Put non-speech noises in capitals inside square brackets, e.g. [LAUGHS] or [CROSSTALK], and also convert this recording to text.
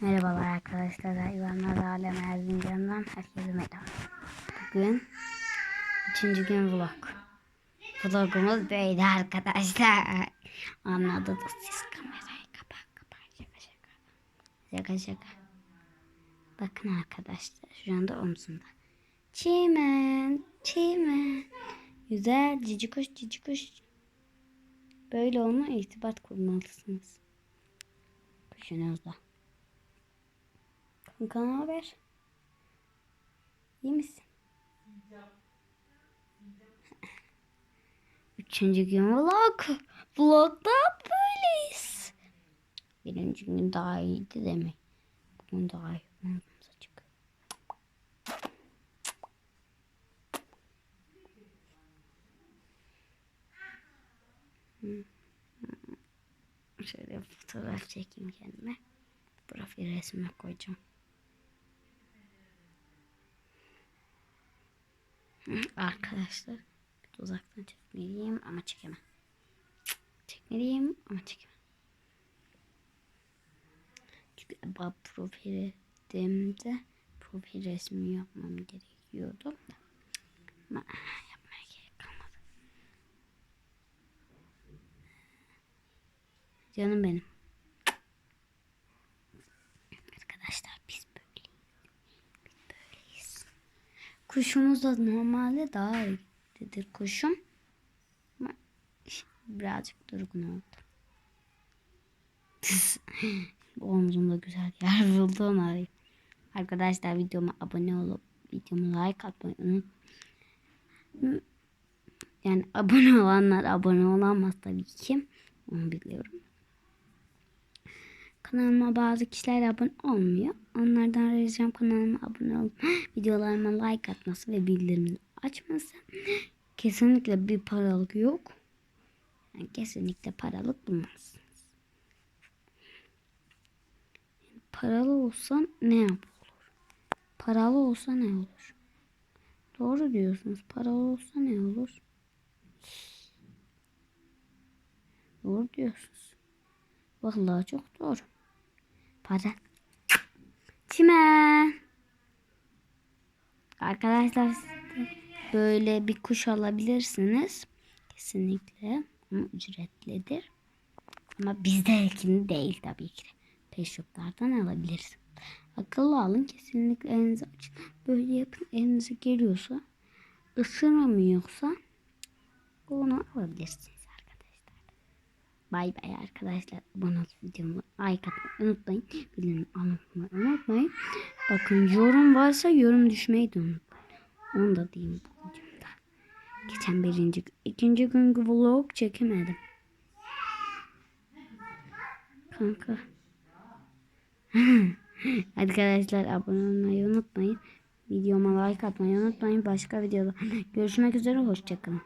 Merhabalar arkadaşlar. Hayvanlar Alem Erzincan'dan herkese merhaba. Bugün üçüncü gün vlog. Vlogumuz böyle arkadaşlar. Anladınız siz kamerayı kapat kapat şaka şaka. Şaka şaka. Bakın arkadaşlar şu anda omzumda. Çimen, çimen. Güzel cici kuş cici kuş. Böyle onunla irtibat kurmalısınız. Kuşunuzla. Kanka ne haber? İyi misin? Üçüncü gün vlog. Vlogda böyleyiz. Birinci gün daha iyiydi demek. Bugün daha iyi. Şöyle fotoğraf çekeyim kendime. Profil resmine koyacağım. Arkadaşlar uzaktan çekmeliyim ama çekemem. Çekmeliyim ama çekemem. Çünkü bu profilimde profil resmi yapmam gerekiyordu. Ama yapmaya gerek kalmadı. Canım benim. Arkadaşlar biz böyleyiz. Biz böyleyiz. Kuşumuz da normalde daha iyidir kuşum. Birazcık durgun oldu. [LAUGHS] Omzumda güzel yer buldu arayayım. Arkadaşlar videoma abone olup videomu like atmayı unutmayın. Yani abone olanlar abone olamaz tabii ki. Onu biliyorum. Kanalıma bazı kişiler abone olmuyor. Onlardan ricam kanalıma abone olup [GASPS] videolarıma like atması ve bildirimleri açması. Kesinlikle bir paralık yok. Yani kesinlikle paralık bulmazsınız. Paralı olsa ne yapılır? Paralı olsa ne olur? Doğru diyorsunuz. Paralı olsa ne olur? Doğru diyorsunuz. Vallahi çok doğru. Para. Çimen. Arkadaşlar böyle bir kuş alabilirsiniz. Kesinlikle. Ama ücretlidir. Ama bizdekini değil tabii ki. Pet shoplardan alabilirsiniz. Akıllı alın. Kesinlikle elinizi açın. Böyle yapın. Elinize geliyorsa ısıramıyorsa onu alabilirsiniz. Bay bay arkadaşlar. Olup videomu like atmayı unutmayın. Bildirim anlatmayı unutmayın. Bakın yorum varsa yorum düşmeyi de unutmayın. Onu da diyeyim bu videomda. Geçen birinci, ikinci gün vlog çekemedim. Kanka. [LAUGHS] Arkadaşlar abone olmayı unutmayın. Videoma like atmayı unutmayın. Başka videoda görüşmek üzere. Hoşçakalın.